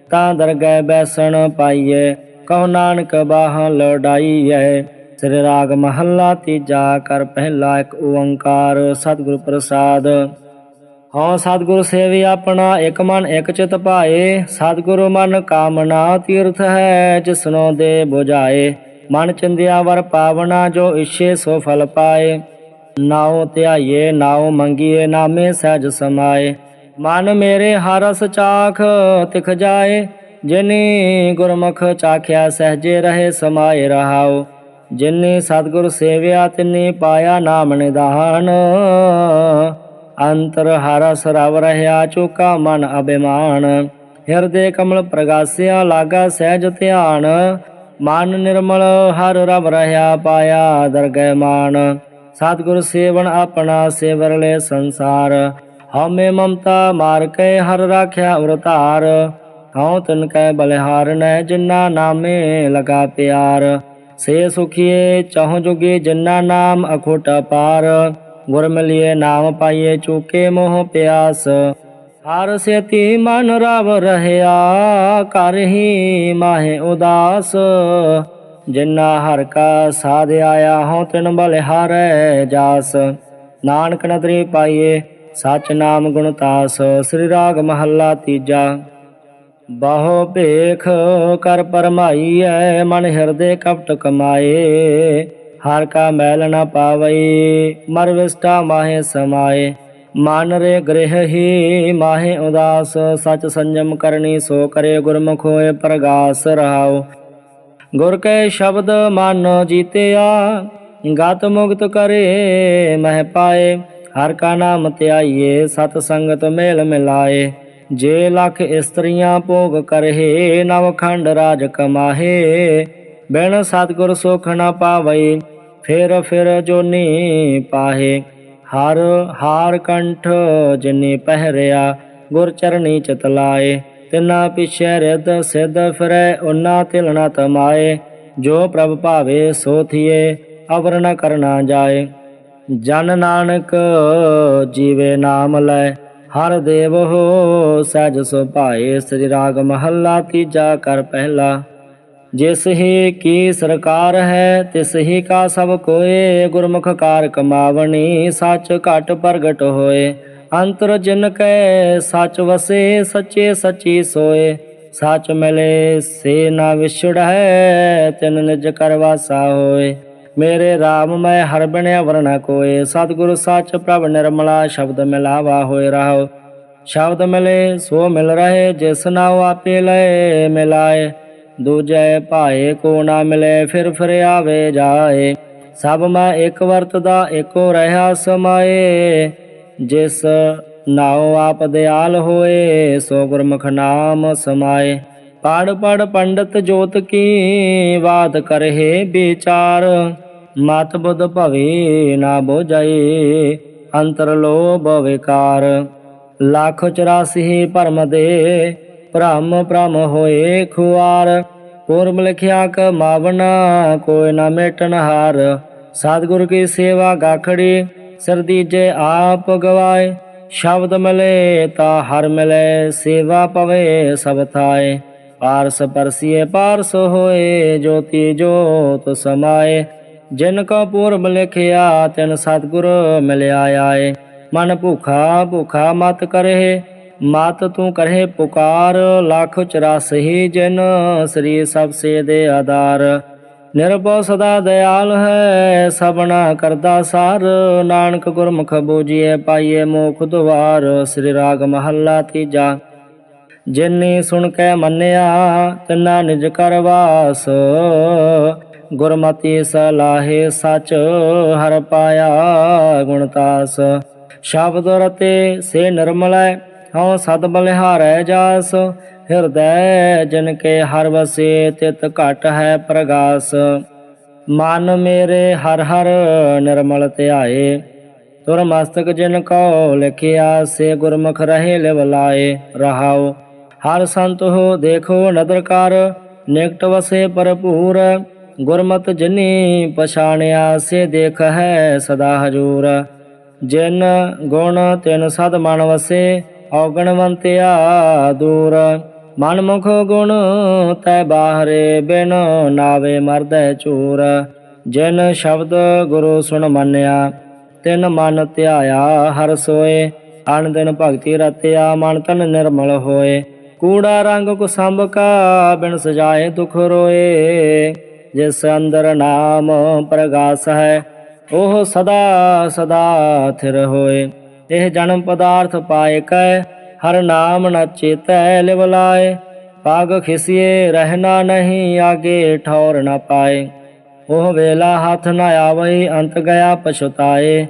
ਤਾਂ ਦਰਗਹਿ ਬੈਸਣ ਪਾਈਐ, ਕਹੋ ਨਾਨਕ ਬਾਹ ਲੜਾਈਐ। ਸ੍ਰੀ ਰਾਗ ਮਹੱਲਾ ਤੀਜਾ ਕਰ ਪਹਿਲਾ ਇੱਕ ਓੰਕਾਰ, ਸਤਿਗੁਰ ਪ੍ਰਸਾਦ। ਹਉ ਸਤਿਗੁਰ ਸੇਵੀ ਆਪਣਾ, ਇਕ ਮਨ, ਇਕ ਚਿਤ ਭਾਏ। ਸਤਿਗੁਰ ਮਨ ਕਾਮਨਾ ਤੀਰਥ ਹੈ ਜਿਸਨੋ ਦੇ 부ਝਾਏ ਮਨ ਚੰਦਿਆ ਵਰ ਪਾਵਨਾ, ਜੋ ਇਛੇ ਸੋ ਫਲ ਪਾਏ। ਨਾਉ ਧਿਆਈਏ, ਨਾਉ ਮੰਗੀਏ, ਨਾਮੇ ਸਹਿਜ ਸਮਾਏ। ਮਨ ਮੇਰੇ ਹਰਸ ਚਾਖ ਤਿਖ ਜਾਏ, ਜਿਨੀ ਗੁਰਮੁਖ ਚਾਖਿਆ ਸਹਜੇ ਰਹੇ ਸਮਾਏ ਰਹਾਓ ਜਿਨੀ ਸਤਿਗੁਰ ਸੇਵਿਆ, ਤਿਨੀ ਪਾਇਆ ਨਾਮ ਨਿਧਾਨ। ਅੰਤਰ ਹਰਸ ਰਵ ਰਹਾ ਚੁਕਾ ਮਨ ਅਭਿਮਾਨ। ਹਿਰਦੇ ਕਮਲ ਪ੍ਰਗਾਸਿਆ ਲਾਗਾ ਸਹਿਜ ਧਿਆਨ। ਮਨ ਨਿਰਮਲ ਹਰ ਰਵ ਰਹਾ ਪਾਇਆ ਦਰਗਹਿ ਮਾਨ। ਸਤਿਗੁਰ ਸੇਵਨ ਆਪਣਾ ਸੇਵਰਲੇ ਸੰਸਾਰ। ਹਮੇ ਮਮਤਾ ਮਾਰ ਕੇ ਹਰ ਰਾਖਿਆ ਅਵਤਾਰ। ਹਉ ਤਨ ਕੈ ਬਲਿਹਾਰ ਨੈ ਜਿਨਾ ਨਾਮੇ ਲਗਾ ਪਿਆਰ। ਸੇ ਸੁਖੀਏ ਚਹੁ ਜੁਗੇ ਜਿਨਾ ਨਾਮ ਅਖੋਟ ਪਾਰ ਗੁਰ ਨਾਮ ਪਾਈਏ ਚੂਕੇ ਮੋਹ ਪਿਆਸ। ਹਰ ਸੇਤੀ ਮਨ ਰਵ ਰਹਿਆ, ਕਰ ਹੀ ਮਾਹੇ ਉਦਾਸ। ਜਿਨਾ ਹਰ ਕਾ ਸਾਧ ਆਇਆ, ਹਉ ਤਿਨ ਬਲਿਹਾਰੈ ਜਾਸ। ਨਾਨਕ ਨਦਰੀ ਪਾਈਏ, ਸਚ ਨਾਮ ਗੁਣ ਤਾਸ। ਸ੍ਰੀ ਰਾਗ ਮਹੱਲਾ ਤੀਜਾ। ਬਹੁ ਭੇਖ ਕਰ ਪਰਮਾਈਐ, ਮਨ ਹਿਰਦੇ ਕਪਟ ਕਮਾਏ। ਹਰ ਕਾ ਮੈਲ ਨਾ ਪਾਵਈ, ਮਰ ਵਿਸਟਾ ਮਾਹੇ ਸਮਾਏ। ਮਨ ਰੇ ਗ੍ਰਹਿ ਹੀ ਮਾਹੇ ਉਦਾਸ, ਸਚ ਸੰਜਮ ਕਰਨੀ ਸੋ ਕਰੇ ਗੁਰਮੁਖ ਹੋਏ ਪ੍ਰਗਾਸ ਰਹਾਉ। ਗੁਰ ਕੈ ਸ਼ਬਦ ਮਨ ਜੀਤਿਆ, ਗਤ ਮੁਕਤ ਕਰੇ ਮਹਿ ਪਾਏ। ਹਰ ਕਾ ਨਾਮ ਧਿਆਈਏ, ਸਤ ਸੰਗਤ ਮੇਲ ਮਿਲਾਏ। ਜੇ ਲਖ ਇਸਤਰੀਆਂ ਭੋਗ ਕਰਹਿ ਨਵ ਖੰਡ ਰਾਜ ਕਮਾਹੇ। ਬਿਨ ਸਤਗੁਰ ਸੁਖ ਨਾ ਪਾਵਈ, ਫਿਰ ਫਿਰ ਜੋਨੀ ਪਾਹੇ। ਹਰ ਹਾਰ ਕੰਠ ਜਿਨੇ ਪਹਿਰਿਆ, ਗੁਰ ਚਰਣੀ ਚਿਤ ਲਾਏ। ਤਿਨਾ ਪਿਛੈ ਰਿਦ ਸਿਧ ਫਿਰੈ, ਉਨਾ ਤਿਲਣਾ ਤਮਾਏ। ਜੋ ਪ੍ਰਭ ਭਾਵੇ ਸੋ ਥੀਏ, ਅਵਰ ਨ ਕਰਨਾ ਜਾਏ। ਜਨ ਨਾਨਕ ਜੀਵੇ ਨਾਮ ਲੈ, ਹਰ ਦੇਵ ਹੋ ਸਹਿਜ ਸੁਭਾਏ। ਸ੍ਰੀ ਰਾਗ ਮਹੱਲਾ ਤੀਜਾ ਕਰ ਪਹਿਲਾ। ਜਿਸ ਹੀ ਕੀ ਸਰਕਾਰ ਹੈ, ਤਿਸ ਹੀ ਕਾ ਸਭ ਕੋਏ, ਗੁਰਮੁਖ ਕਾਰ ਕਮਾਵਣੀ, ਸੱਚ ਘਟ ਪ੍ਰਗਟ ਹੋਏ। ਅੰਤਰ ਜਿਨ ਕੈ ਸੱਚ ਵਸੇ, ਸੱਚੇ ਸੱਚੀ ਸੋਏ। ਸੱਚ ਮਿਲੇ ਸੇ ਨਾ ਵਿਛੜੈ, ਤਿਨ ਨਿਜ ਕਰ ਵਾਸਾ ਹੋਏ। ਮੇਰੇ RAM ਮੈਂ ਹਰ ਬਣਿਆ ਵਰਣਾ ਕੋਏ। ਸਤਿਗੁਰੂ ਸੱਚ ਪ੍ਰਭ ਨਿਰਮਲਾ, ਸ਼ਬਦ ਮਿਲਾਵਾ ਹੋਏ ਰਹੋ। ਸ਼ਬਦ ਮਿਲੇ ਸੋ ਮਿਲ ਰਹੇ, ਜਿਸ ਨਾਉ ਆਪੇ ਲਏ ਮਿਲਾਏ। ਦੂਜੇ ਭਾਏ ਕੋ ਨਾ ਮਿਲੇ, ਫਿਰ ਫਿਰ ਆਵੇ ਜਾਏ। ਸਭ ਮੈਂ ਇੱਕ ਵਰਤਦਾ, ਇੱਕੋ ਰਹਾ ਸਮਾਏ। ਜਿਸ ਨਾਉ ਆਪ ਦਿਆਲ ਹੋਏ, ਸੋ ਗੁਰਮੁਖ ਨਾਮ ਸਮਾਏ। ਪੜ ਪੜ ਪੰਡਤ ਜੋਤ ਕੀ ਬਾਤ ਕਰਹਿ ਵਿਚਾਰ। ਮਤ ਬੁੱਧ ਭਵੇ ਨਾ ਬੋਝਾਏ, ਅੰਤਰ ਲੋਭ ਵਿਕਾਰ। ਲੱਖ 84 ਭਰਮ ਦੇ ਭ੍ਰਮ ਭ੍ਰਮ ਹੋਏ ਖੁਆਰ। ਪੂਰਬ ਲਿਖਿਆ ਕਮਾਵਣਾ ਕੋਈ ਨਾ ਮੇਟਨ ਹਾਰ। ਸਤਿਗੁਰ ਕੀ ਸੇਵਾ ਗਾਖੜੀ, ਸਰਦੀਜੇ ਆਪ ਗਵਾਏ। ਸ਼ਬਦ ਮਿਲੇ ਤਾ ਹਰ ਮਿਲੇ, ਸੇਵਾ ਪਵੇ ਸਭ ਥਾਏ। ਪਾਰਸ ਪਰਸੀਏ, ਪਾਰਸ ਹੋਏ, ਜੋਤੀ ਜੋਤ ਸਮਾਏ। ਜਿਨ ਕੋ ਪੂਰਬ ਲਿਖਿਆ, ਤਿਨ ਸਤਿਗੁਰ ਮਿਲਿਆ ਆਏ। ਮਨ ਭੁਖਾ ਭੁਖਾ ਮਤ ਕਰੇ। ਮਤ ਤੂੰ ਕਰੇ ਪੁਕਾਰ, ਲੱਖ 84 ਜਿਨ, ਸ੍ਰੀ ਸਭ ਸੇ ਦੇ ਆਧਾਰ। ਨਿਰਭਉ ਸਦਾ ਦਿਆਲ ਹੈ ਸਭਨਾ ਕਰਦਾ ਸਾਰ। ਨਾਨਕ ਗੁਰਮੁਖ ਬੂਜੀਏ ਪਾਈਏ ਮੋਖ ਦੁਆਰ। ਸ੍ਰੀ ਰਾਗ ਮਹੱਲਾ ਤੀਜਾ। ਜਿਨੇ ਸੁਣ ਕੇ ਮੰਨਿਆ, ਤਿਨਾ ਨਿਜ ਕਰ ਵਾਸ। ਗੁਰਮਤੀ ਸਲਾਹੇ ਸਚ, ਹਰ ਪਾਇਆ ਗੁਣਤਾਸ ਸ਼ਬਦ ਰਤੇ ਸੇ ਨਿਰਮਲੈ ਹਉ ਸਦ ਬਲਿਹਾਰੈ ਜਾਸ, ਹਿਰਦੈ ਜਨ ਕੇ ਹਰ ਵਸੇ ਤਿਤ ਘਟ ਹੈ ਪ੍ਰਗਾਸ। ਮਨ ਮੇਰੇ ਹਰ ਹਰ ਨਿਰਮਲ ਧਿਆਏ, ਤੁਰ ਮਸਤਕ ਜਿਨ ਕੋ ਲਿਖਿਆ, ਸੇ ਗੁਰਮੁਖ ਰਹੇ ਲਿਵ ਰਹਾਉ। ਹਰ ਸੰਤ ਹੋ ਦੇਖੋ ਨਦਰ ਕਰ, ਨਿਕਟ ਵਸੇ ਭਰਪੂਰ। ਗੁਰਮਤ ਜਿਨੀ ਪਛਾਣਿਆ, ਸੇ ਦੇਖ ਹੈ ਸਦਾ ਹਜੂਰ। ਜਿਨ ਗੁਣ ਤਿਨ ਸਦ ਮਨ ਵਸੇ ਔਗਣਵੰਤਿਆ ਦੂਰ। ਮਨ ਮੁਖ ਗੁਣ ਤੈ ਬਾਹਰੇ ਬਿਨ ਨਾਵੇ ਮਰਦੈ ਚੂਰ। ਜਿਨ ਸ਼ਬਦ ਗੁਰੂ ਸੁਣ ਮੰਨਿਆ, ਤਿਨ ਮਨ ਧਿਆਇਆ ਹਰ ਸੋਏ। ਅਨ ਦਿਨ ਭਗਤੀ ਰਤਿਆ, ਮਨ ਤਨ ਨਿਰਮਲ ਹੋਏ। ਕੂੜਾ ਰੰਗ ਕੁਸੰਭ ਕਾ ਬਿਨ ਸਜਾਏ ਦੁਖ ਰੋਏ। ਜਿਸ ਅੰਦਰ ਨਾਮ ਪ੍ਰਗਾਸ ਹੈ, ਉਹ ਸਦਾ ਸਦਾ ਥਿਰ ਹੋਏ। ਇਹ ਜਨਮ ਪਦਾਰਥ ਪਾਏ ਕੈ, ਹਰ ਨਾਮ ਨ ਚੇਤੈ ਲਿਵ ਪਾਗ ਖਿਸਿਏ ਰਹਿਣਾ ਨਹੀਂ, ਆਗੇ ਠੌਰ ਨ ਪਾਏ। ਉਹ ਵੇਲਾ ਹੱਥ ਨ ਆਵਈ, ਅੰਤ ਗਿਆ ਪਛਤਾਏ।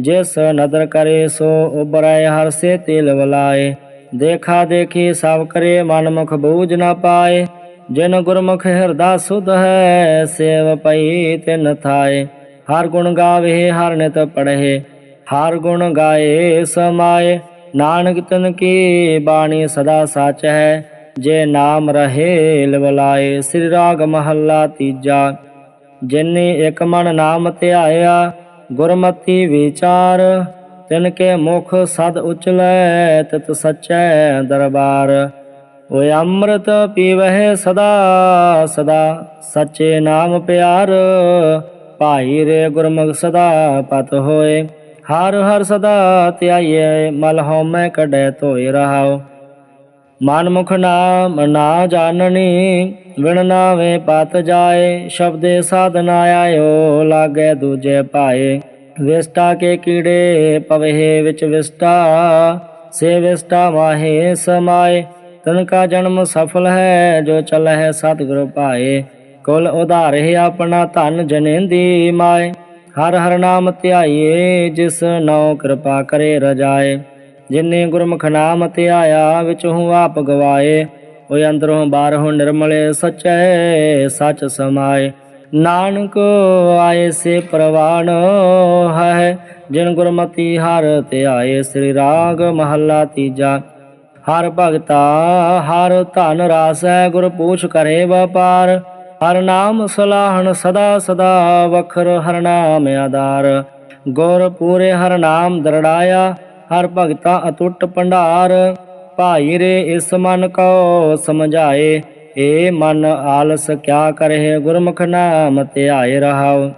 ਜਿਸ ਨਦਰ ਕਰੇ, ਸੋ ਉਬਰੈ ਹਰ ਸੇ ਤਿਲ ਵਲਾਏ ਦੇਖਾ ਦੇਖੀ, ਸਭ ਕਰੇ ਮਨ ਮੁਖ ਬੂਝ ਨ ਪਾਏ। ਜਿਨ ਗੁਰਮੁਖ ਹਿਰਦਾ ਸੁਧ ਹੈ, ਸੇਵ ਪਈ ਤਿਨ ਥਾਏ। ਹਰ ਗੁਣ ਗਾਵੇ, ਹਰ ਨਿਤ ਪੜ੍ਹੇ। ਹਰ ਗੁਣ ਗਾਏ ਸਮਾਏ। ਨਾਨਕ ਤਨ ਕੀ ਬਾਣੀ ਸਦਾ ਸੱਚ ਹੈ। ਜੇ ਨਾਮ ਰਹੇ ਲਵਲਾਏ, ਸ੍ਰੀ ਰਾਗ ਮਹੱਲਾ ਤੀਜਾ। ਜਿਨੇ ਇੱਕ ਮਨ ਨਾਮ ਧਿਆਇਆ, ਗੁਰਮਤੀ ਵਿਚਾਰ। ਤਿਨ ਕੇ ਮੁਖ ਸਦ ਉਚਲੈ, ਤਤ ਸਚੈ ਦਰਬਾਰ। ਓਏ ਅੰਮ੍ਰਿਤ ਪੀਵਹਿ ਸਦਾ ਸਦਾ ਸੱਚੇ ਨਾਮ ਪਿਆਰ। ਭਾਈ ਰੇ ਗੁਰਮੁਖ ਸਦਾ ਪਤ ਹੋਏ। ਹਰ ਹਰ ਸਦਾ ਧਿਆਈਏ ਮਲ ਹਉਮੈ ਕਢੈ ਧੋਇ ਰਹਾਓ ਮਨ ਮੁਖ ਨਾਮ ਨਾ ਜਾਣਨੀ, ਵਿਣ ਨਾਵੇ ਪਤ ਜਾਏ, ਸ਼ਬਦੇ ਸਾਧਨਾ ਆਇਓ, ਲਾਗੇ ਦੂਜੇ ਭਾਏ। ਵਿਸਟਾ ਕੇ ਕੀੜੇ ਪਵਹਿ ਵਿੱਚ ਵਿਸਟਾ, ਸੇ ਵਿਸਟਾ ਵਾਹੇ ਸਮਾਏ। ਤਨ ਕਾ ਜਨਮ ਸਫਲ ਹੈ, ਜੋ ਚਲ ਹੈ ਸਤਿਗੁਰ ਪਾਏ ਕੁਲ ਉਧਾਰੇ ਆਪਣਾ ਧਨ ਜਨੇਂਦੀ ਮਾਏ। ਹਰ ਹਰ ਨਾਮ ਧਿਆਈਏ, ਜਿਸ ਨਉ ਕਿਰਪਾ ਕਰੇ ਰਜਾਏ। ਜਿਨੇ ਗੁਰਮੁਖ ਨਾਮ ਧਿਆਇਆ, ਵਿੱਚ ਹੂੰ ਆਪ ਗਵਾਏ। ਓਏ ਅੰਦਰੋਂ ਬਾਹਰੋਂ ਨਿਰਮਲੇ ਸਚੈ, ਸਚ ਸਮਾਏ। ਨਾਨਕ ਆਏ ਸੇ ਪ੍ਰਵਾਨ ਹੈ, ਜਿਨ ਗੁਰਮਤੀ ਹਰ ਧਿਆਏ। ਸ੍ਰੀ ਰਾਗ ਮਹੱਲਾ ਤੀਜਾ। ਹਰ ਭਗਤਾ, ਹਰ ਧਨ ਰਾਸ ਹੈ, ਗੁਰ ਪੂਛ ਕਰੇ ਵਪਾਰ। ਹਰ ਨਾਮ ਸਲਾਹਣ ਸਦਾ ਸਦਾ ਵਖਰ ਹਰ ਨਾਮ ਆਧਾਰ। ਗੁਰ ਪੂਰੇ ਹਰ ਨਾਮ ਦਰੜਾਇਆ, ਹਰ ਭਗਤਾ ਅਟੁੱਟ ਭੰਡਾਰ। ਭਾਈ ਰੇ ਇਸ ਮਨ ਕੋ ਸਮਝਾਏ, ਏ ਮਨ ਆਲਸ ਕਿਆ ਕਰਹਿ ਗੁਰਮੁਖ ਨਾਮ ਧਿਆਏ ਰਹਾਉ।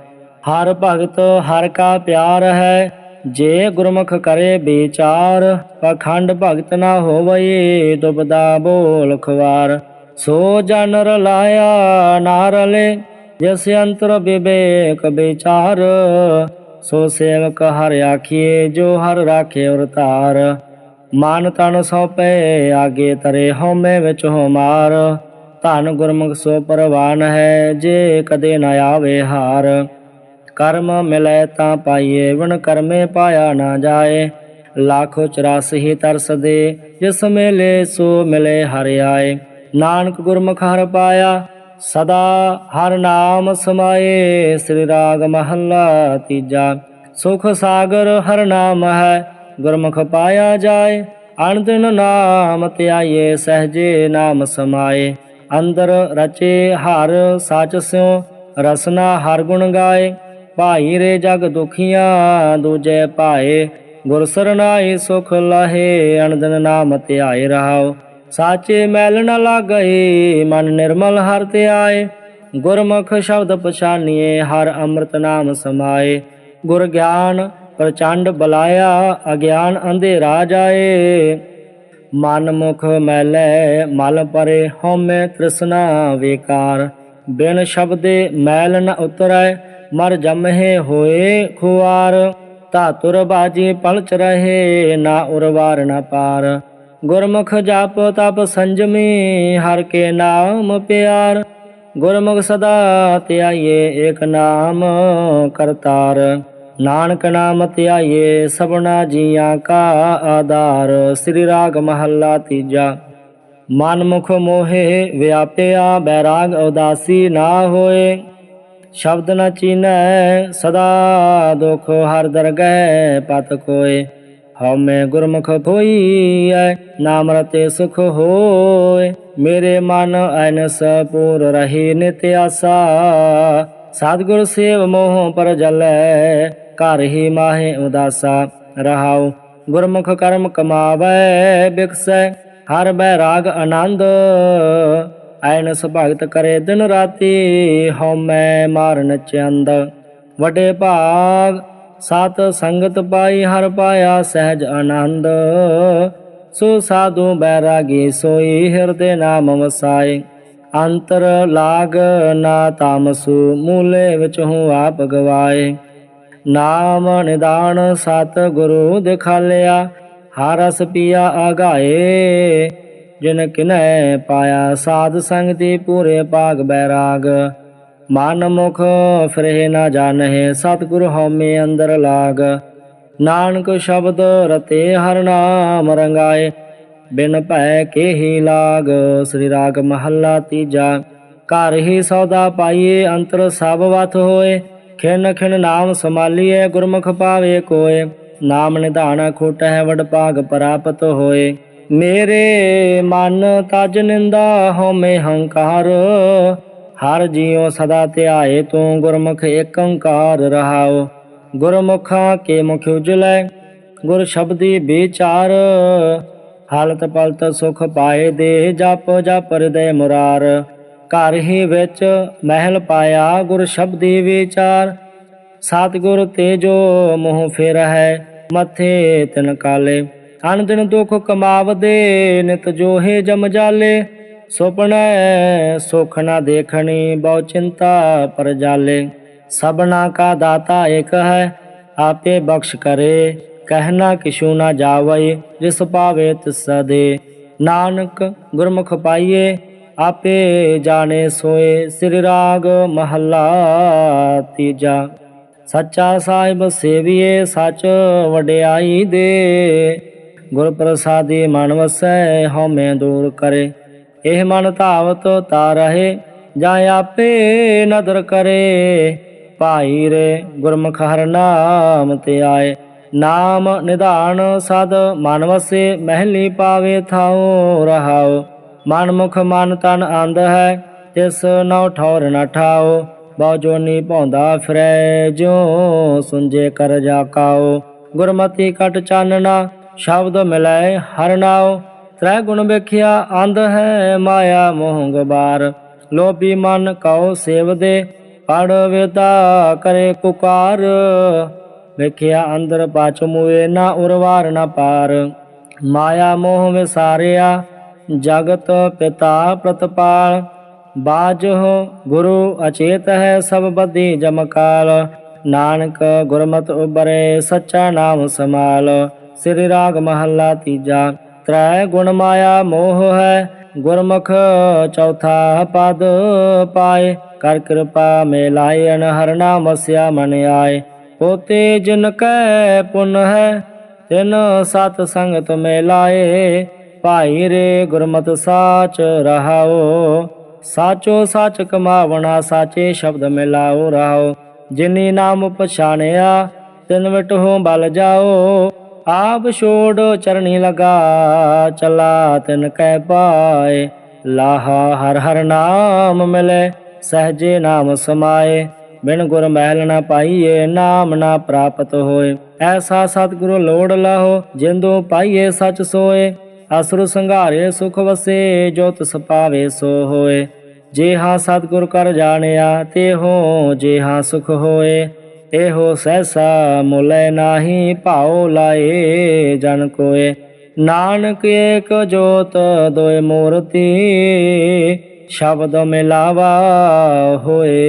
ਹਰ ਭਗਤ ਹਰ ਕਾ ਪਿਆਰ ਹੈ, ਜੇ ਗੁਰਮੁਖ ਕਰੇ ਵਿਚਾਰ ਪਖੰਡ ਭਗਤ ਨਾ ਹੋਵਈ ਦੁਬਦਾ ਬੋਲ ਖਵਾਰ। ਸੋ ਜਨ ਰਲਾਇਆ ਨਾ ਰਲੇ ਜਿਸ ਅੰਤਰ ਵਿਵੇਕ ਵਿਚਾਰ, ਸੋ ਸੇਵਕ ਹਰ ਆਖੀਏ ਜੋ ਹਰ ਰਾਖੇ ਔਰ ਧਾਰ ਮਨ ਤਨ ਸੋਪੇ, ਆਗੇ ਤਰੇ ਹਉਮੈ ਵਿੱਚ ਹੋ ਧਨ ਗੁਰਮੁਖ ਸੋ ਪਰਵਾਨ ਹੈ, ਜੇ ਕਦੇ ਨ ਆਵੇ ਹਾਰ। ਕਰਮ ਮਿਲੇ ਤਾਂ ਪਾਈਏ, ਵਿਣ ਕਰਮੇ ਪਾਇਆ ਨਾ ਜਾਏ। ਲੱਖ 84 ਹੀ ਤਰਸ ਦੇ, ਜਿਸ ਮੇਲੇ ਸੋ ਮਿਲੇ ਹਰ ਆਏ। ਨਾਨਕ ਗੁਰਮੁਖ ਹਰ ਪਾਇਆ, ਸਦਾ ਹਰ ਨਾਮ ਸਮਾਏ, ਸ੍ਰੀ ਰਾਗ ਮਹੱਲਾ ਤੀਜਾ। ਸੁਖ ਸਾਗਰ ਹਰ ਨਾਮ ਹੈ, ਗੁਰਮੁਖ ਪਾਇਆ ਜਾਏ। ਅਣਦਿਨ ਨਾਮ ਧਿਆਏ ਸਹਜੇ ਨਾਮ ਸਮਾਏ। ਅੰਦਰ ਰਚੇ ਹਰ ਸਚ ਸਿਉ, ਰਸਨਾ ਹਰ ਗੁਣ ਗਾਏ। ਭਾਈ ਰੇ ਜਗ ਦੁਖੀਆਂ, ਦੂਜੇ ਭਾਏ। ਗੁਰ ਸਰਨਾਈ ਸੁਖ ਲਹੇ ਅਣਦਨ ਨਾਮ ਧਿਆਏ ਰਹਾਓ ਸਾਚੇ ਮੈਲ ਨ ਲਾਗਈ ਮਨ ਨਿਰਮਲ ਹਰ ਧਿਆਏ ਗੁਰਮੁਖ ਸ਼ਬਦ ਪਛਾਨੀਏ, ਹਰ ਅੰਮ੍ਰਿਤ ਨਾਮ ਸਮਾਏ। ਗੁਰ ਗਿਆਨ ਪ੍ਰਚੰਡ ਬਲਾਇਆ, ਅਗਿਆਨ ਅੰਧੇਰਾ ਜਾਏ। ਮਨ ਮੁਖ ਮੈਲੇ, ਮਲ ਪਰੇ ਹਉਮੈ ਤ੍ਰਿਸ਼ਨਾ ਵਿਕਾਰ। ਬਿਨ ਸ਼ਬਦੇ ਮੈਲ ਨ ਉਤਰੈ, ਮਰ ਜਮਹਿ ਹੋਏ ਖੁਆਰ। ਧਾਤੁਰ ਬਾਜੀ ਪਲਚ ਰਹੇ, ਨਾ ਉਰਵਾਰ ਨ ਪਾਰ। ਗੁਰਮੁਖ ਜਪ ਤਪ ਸੰਜਮੀ, ਹਰ ਕੇ ਨਾਮ ਪਿਆਰ। ਗੁਰਮੁਖ ਸਦਾ ਧਿਆਈਏ ਏਕ ਨਾਮ ਕਰਤਾਰ। ਨਾਨਕ ਨਾਮ ਧਿਆਈਏ ਸਭਨਾ ਜੀਆਂ ਕਾ ਆਧਾਰ। ਸ੍ਰੀ ਰਾਗ ਮਹੱਲਾ ਤੀਜਾ। ਮਨ ਮੁਖ ਮੋਹੇ ਵਿਆਪਿਆ, ਬੈਰਾਗ ਉਦਾਸੀ ਨਾ ਹੋਏ। ਸ਼ਬਦ ਨ ਚੀਨੈ, ਸਦਾ ਦੁਖ ਹਰ ਦਰਗਹਿ ਪਤ ਕੋਏ। ਹਉਮੈ ਗੁਰਮੁਖ ਹੋਈਐ ਨਾਮ ਰਤੇ ਸੁਖ ਹੋਏ ਮੇਰੇ ਮਨ ਐਨਸ ਪੂਰ ਰਹੀ ਨਿਤ ਆਸਾ। ਸਤਿਗੁਰ ਸੇਵ ਮੋਹ ਪਰ ਜਲੈ, ਘਰ ਹੀ ਮਾਹੇ ਉਦਾਸਾ। ਰਹਾਉ, ਗੁਰਮੁਖ ਕਰਮ ਕਮਾਵੈ, ਬਿਕਸੈ, ਹਰ ਬੈ ਰਾਗ ਆਨੰਦ। ਐਨਸ ਭਗਤ ਕਰੇ ਦਿਨ ਰਾਤੀ, ਹਉਮੈ ਮਾਰਨ ਚੰਦ। ਵਡੇ ਭਾਗ ਸਤ ਸੰਗਤ ਪਾਈ ਹਰ ਪਾਇਆ ਸਹਿਜ ਆਨੰਦ। ਸੋ ਸਾਧੂ ਬੈਰਾਗੀ ਸੋਈ ਹਿਰਦੇ ਨਾਮ ਵਸਾਏ। ਅੰਤਰ ਲਾਗ ਨਾ ਤਾਮਸੂ, ਮੂਲੇ ਵਿੱਚ ਹੂੰ ਆਪ ਗਵਾਏ। ਨਾਮ ਨਿਦਾਨ ਸਤ ਗੁਰੂ ਦਿਖਾਲਿਆ, ਹਰ ਰਸ ਪੀਆ ਆਗਾਏ ਜਿਨ ਕਿਨੈ ਪਾਇਆ ਸਾਧ ਸੰਗ ਦੀ ਪੂਰੇ ਭਾਗ ਬੈਰਾਗ। ਮਨ ਮੁਖ ਫਿਰੇ ਨਾ ਜਾਣਹਿ, ਸਤਿਗੁਰ ਹਉਮੈ ਅੰਦਰ ਲਾਗ। ਨਾਨਕ ਸ਼ਬਦ ਰਤੇ ਹਰ ਨਾਮ ਰੰਗਾਏ, ਬਿਨ ਭੈ ਕੇ ਲਾਗ। ਸ੍ਰੀ ਰਾਗ ਮਹੱਲਾ ਤੀਜਾ, ਘਰ ਹੀ ਸੌਦਾ ਪਾਈਏ, ਅੰਤਰ ਸਭ ਵਤ ਹੋਏ। ਖਿਨ ਖਿਨ ਨਾਮ ਸਮਾਲੀਏ ਗੁਰਮੁਖ ਪਾਵੇ ਕੋਏ। ਨਾਮ ਨਿਧਾਨ ਖੋਟ ਹੈ ਵਡ ਭਾਗ ਪ੍ਰਾਪਤ ਹੋਏ। ਮੇਰੇ ਮਨ ਤਜ ਨਿੰਦਾ ਹੋਮੇ ਹੰਕਾਰ। ਹਰ ਜੀਉ ਸਦਾ ਧਿਆਏ, ਤੂੰ ਗੁਰਮੁਖ ਏਕੰਕਾਰ ਰਹਾਉ। ਗੁਰਮੁਖਾਂ ਕੇ ਮੁਖ ਉਜਲੈ, ਗੁਰ ਸ਼ਬਦੀ ਵਿਚਾਰ। ਹਾਲਤ ਪਲਤ ਸੁਖ ਪਾਏ ਦੇ, ਜਪ ਜਪ ਹਿਰਦੈ ਮੁਰਾਰ। ਘਰ ਹੀ ਵਿੱਚ ਮਹਿਲ ਪਾਇਆ ਗੁਰ ਸ਼ਬਦੀ ਵਿਚਾਰ। ਸਤਿਗੁਰ ਤੇ ਜੋ ਮੋਹ ਫਿਰ ਹੈ ਮੱਥੇ ਤਿਨ ਕਾਲੇ। ਅਨ ਦਿਨ ਦੁਖ ਕਮਾਵਦੇ, ਨਿਤ ਜੋਹੇ ਜਮ ਜਾਲੇ। ਸੁਪਨੇ ਸੁਖ ਨਾ ਦੇਖਣੀ, ਬਹੁ ਚਿੰਤਾ ਪਰ ਜਾਲੇ। ਸਭਨਾ ਕਾ ਦਾਤਾ ਇਕ ਹੈ, ਆਪੇ ਬਖਸ਼ ਕਰੇ। ਕਹਿਣਾ ਕਿਛੂ ਨਾ ਜਾਵਈ ਜਿਸ ਪਾਵੇ ਤਿਸ ਦੇ। ਨਾਨਕ ਗੁਰਮੁਖ ਪਾਈਏ, ਆਪੇ ਜਾਣੇ ਸੋਏ। ਸ੍ਰੀ ਰਾਗ ਮਹੱਲਾ ਤੀਜਾ। ਸੱਚਾ ਸਾਹਿਬ ਸੇਵੀਏ, ਸੱਚ ਵਡਿਆਈ ਦੇ। ਗੁਰ ਪ੍ਰਸਾਦੀ ਮਨ ਵਸੈ, ਹਉਮੈ ਦੂਰ ਕਰੇ। ਇਹ ਮਨ ਧਾਵਤ ਤਾ ਰਹੇ, ਜਾਂ ਆਪੇ ਨਦਰ ਕਰੇ। ਭਾਈ ਰੇ, ਗੁਰਮੁਖ ਹਰ ਨਾਮ ਤੇ ਆਏ। ਨਾਮ ਨਿਧਾਨ ਸਦ ਮਨ ਵਸੇ, ਮਹਿਲੀ ਪਾਵੇ ਥਾਉ ਰਹਾਉ। ਮਨ ਮੁਖ ਮਨ ਤਨ ਆਂਦ ਹੈ, ਤਿਸ ਨਉ ਠੌਰ ਨਾ ਠਾਓ ਬਹੁ ਜੋਨੀ ਭੌਂਦਾ ਫਿਰੈ, ਜਿਉ ਸੁੰਜੇ ਕਰ ਜਾ ਕਾਓ ਗੁਰਮਤੀ ਕਟ ਚਾਨਣਾ, ਸ਼ਬਦ ਮਿਲੈ ਹਰ ਨਾਉ। ਤ੍ਰੈ ਗੁਣ ਵੇਖਿਆ ਅੰਧ ਹੈ ਮਾਇਆ ਮੋਹ ਗਬਾਰ ਲੋਭੀ ਮਨ ਕਉ ਸੇਵਦੇ, ਪੜ ਵੇਦਾ ਕਰੇ ਪੁਕਾਰ। ਵੇਖਿਆ ਅੰਦਰ ਪਾਛ ਮੂਏ ਨਾ ਉਰਵਾਰ ਨਾ ਪਾਰ। ਮਾਇਆ ਮੋਹ ਵਿਸਾਰਿਆ, ਜਗਤ ਪਿਤਾ ਪ੍ਰਤਪਾਲ। ਬਾਜਹੁ ਗੁਰੂ ਅਚੇਤ ਹੈ ਸਭ ਬਦੀ ਜਮਕਾਲ। ਨਾਨਕ ਗੁਰਮਤਿ ਉਬਰੇ ਸੱਚਾ ਨਾਮ ਸਮਾਲ। ਸ੍ਰੀ ਰਾਗ ਮਹੱਲਾ ਤੀਜਾ। ਤ੍ਰੈ ਗੁਣ ਮਾਇਆ ਮੋਹ ਹੈ, ਗੁਰਮੁਖ ਚੌਥਾ ਪਦ ਪਾਏ। ਕਰ ਕਿਰਪਾ ਮੇ ਲਾਇ ਅਨ ਹਰ ਨਾਮ ਵਸਿਆ ਮਨ ਆਏ। ਪੋਤੇ ਜਿਨ ਕੈ ਪੁਨ ਹੈ, ਤਿਨ ਸਤ ਸੰਗਤ ਮੇ ਲਾਏ ਭਾਈ ਰੇ ਗੁਰਮਤ ਸਾਚ ਰਹਾਓ, ਸਾਚੋ ਸੱਚ ਕਮਾਵਣਾ, ਸਾਚੇ ਸ਼ਬਦ ਮਿਲਾਓ, ਰਹਾਓ। ਜਿਨੀ ਨਾਮ ਪਛਾਣਿਆ, ਤਿਨ ਵਿਟਹੁ ਬਲ ਜਾਓ। ਆਪ ਛੋੜ ਚਰਣੀ ਲਗਾ, ਚਲਾ ਤਿਨ ਕੈ ਪਾਏ। ਲਾਹਾ ਹਰ ਹਰ ਨਾਮ ਮਿਲੇ, ਸਹਜੇ ਨਾਮ ਸਮਾਏ। ਬਿਨ ਗੁਰ ਮਹਿਲ ਨਾ ਪਾਈਏ, ਨਾਮ ਨਾ ਪ੍ਰਾਪਤ ਹੋਏ। ਐਸਾ ਸਤਿਗੁਰੂ ਲੋੜ ਲਾਹੋ, ਜਿੰਦੋ ਪਾਈਏ ਸਚ ਸੋਏ। ਅਸੁਰ ਸੰਘਾਰੇ ਸੁਖ ਵਸੇ, ਜੋ ਤਿਸ ਪਾਵੇ ਸੋ ਹੋਏ। ਜੇ ਹਾਂ ਸਤਿਗੁਰ ਕਰ ਜਾਣਿਆ, ਤੇ ਹੋ ਜੇ ਹਾਂ ਸੁਖ ਹੋਏ। ਇਹੋ ਸਹਿਸਾ ਮੁਲੇ ਨਾਹੀ ਭਾਉ ਲਾਏ ਜਨ ਕੋਏ। ਨਾਨਕ ਏਕ ਜੋਤ ਦੋਇ ਮੂਰਤੀ, ਸ਼ਬਦ ਮਿਲਾਵਾ ਹੋਏ।